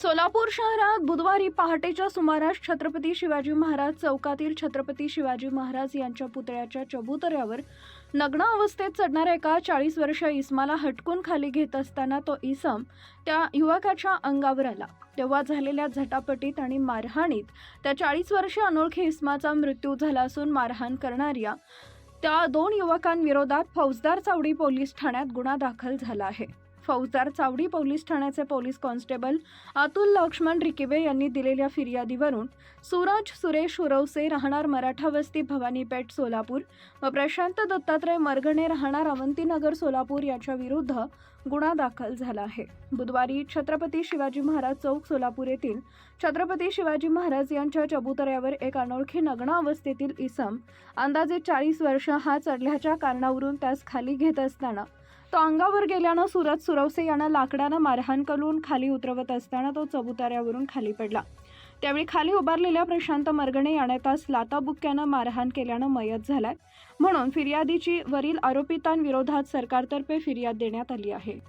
सोलापूर शहरात बुधवारी पहाटेच्या सुमारास छत्रपती शिवाजी महाराज चौकातील छत्रपती शिवाजी महाराज यांच्या पुतळ्याच्या चबुतऱ्यावर नग्न अवस्थेत चढणाऱ्या एका चाळीस वर्ष इसमाला हटकून खाली घेत असताना तो इसम त्या युवकाच्या अंगावर आला. तेव्हा झालेल्या झटापटीत आणि मारहाणीत त्या चाळीस वर्ष अनोळखी इस्माचा मृत्यू झाला असून मारहाण करणाऱ्या त्या दोन युवकांविरोधात फौजदार चावडी पोलीस ठाण्यात गुन्हा दाखल झाला आहे. फौजदार चावडी पोलीस ठाण्याचे पोलीस कॉन्स्टेबल अतुल लक्ष्मण रिकिवे यांनी दिलेल्या फिर्यादीवरून सूरज सुरेश उरवसे राहणार मराठा वस्ती भवानीपेठ सोलापूर व प्रशांत दत्तात्रय मरगणे राहणार अवंतीनगर सोलापूर यांच्या विरुद्ध गुन्हा दाखल झाला आहे. बुधवारी छत्रपती शिवाजी महाराज चौक सोलापूर येथील छत्रपती शिवाजी महाराज यांच्या चबुतऱ्यावर एक अनोळखी नग्न अवस्थेतील इसम अंदाजे चाळीस वर्ष हा चढल्याच्या कारणावरून त्यास खाली घेत असताना तो अंगावर गेल्यानं सुरत सुरवसे यांना लाकडानं मारहाण करून खाली उतरवत असताना तो चबुताऱ्यावरून खाली पडला. त्यावेळी खाली उभारलेल्या प्रशांत मरगणे याने तास लाताबुक्क्यानं मारहाण केल्यानं मयत झालाय. म्हणून फिर्यादीची वरील आरोपितांविरोधात सरकारतर्फे फिर्याद देण्यात आली आहे.